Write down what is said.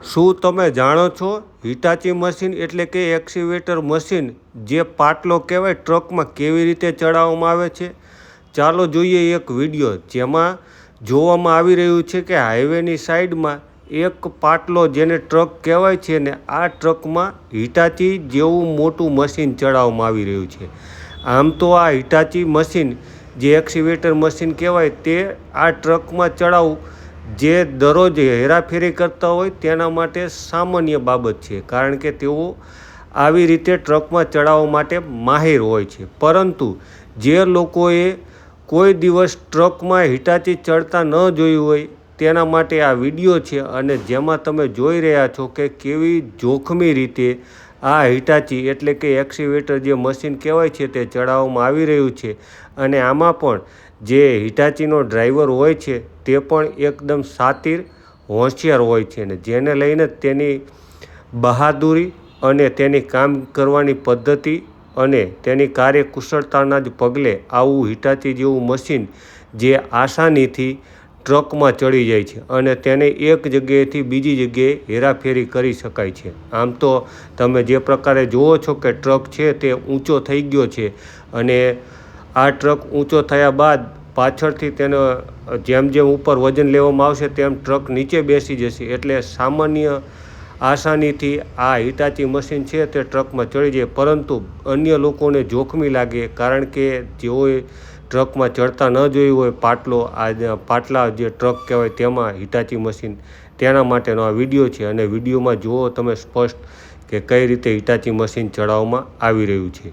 શું તમે જાણો છો? હિટાચી મશીન એટલે કે એક્સ્કેવેટર મશીન જે પાટલો કહેવાય ટ્રકમાં કેવી રીતે ચડાવવામાં આવે છે? ચાલો જોઈએ એક વીડિયો જેમાં જોવામાં આવી રહ્યું છે કે હાઈવેની સાઈડમાં એક પાટલો જેને ટ્રક કહેવાય છે ને આ ટ્રકમાં હિટાચી જેવું મોટું મશીન ચડાવવામાં આવી રહ્યું છે. આમ તો આ હિટાચી મશીન જે એક્સ્કેવેટર મશીન કહેવાય તે આ ટ્રકમાં ચડાવવું જે દરરોજ હેરાફેરી કરતા હોય તેના માટે સામાન્ય બાબત છે, કારણ કે તેઓ આવી રીતે ટ્રકમાં ચડાવવા માટે માહિર હોય છે. પરંતુ જે લોકોએ કોઈ દિવસ ટ્રકમાં હિટાચી ચડતા ન જોયું હોય તેના માટે આ વીડિયો છે અને જેમાં તમે જોઈ રહ્યા છો કે કેવી જોખમી રીતે આ હિટાચી એટલે કે એક્સિવેટર જે મશીન કહેવાય છે તે ચડાવવામાં આવી રહ્યું છે. અને આમાં પણ જે હિટાચીનો ડ્રાઈવર હોય છે, તે પણ એકદમ સાતિર હોશિયાર હોય છે ને જેને લઈને તેની બહાદુરી અને તેની કામ કરવાની પદ્ધતિ અને તેની કાર્યકુશળતાના જ પગલે આવું હિટાચી જેવું મશીન જે આસાનીથી ટ્રકમાં ચડી જાય છે અને તેને એક જગ્યાએથી બીજી જગ્યાએ હેરાફેરી કરી શકાય છે. આમ તો તમે જે પ્રકારે જુઓ છો કે ટ્રક છે તે ઊંચો થઈ ગયો છે અને આ ટ્રક ઊંચો થયા બાદ પાછળથી તેનો જેમ જેમ ઉપર વજન લેવામાં આવશે તેમ ટ્રક નીચે બેસી જશે. એટલે સામાન્ય આસાનીથી આ હિટાચી મશીન છે તે ટ્રકમાં ચડી જાય. પરંતુ અન્ય લોકોને જોખમી લાગે કારણ કે જેઓએ ટ્રકમાં ચડતા ન જોયું હોય, પાટલો આ પાટલા જે ટ્રક કહેવાય તેમાં હિટાચી મશીન. તેના માટેનો આ વીડિયો છે અને વિડીયોમાં જુઓ તમે સ્પષ્ટ કે કઈ રીતે હિટાચી મશીન ચડાવવામાં આવી રહ્યું છે.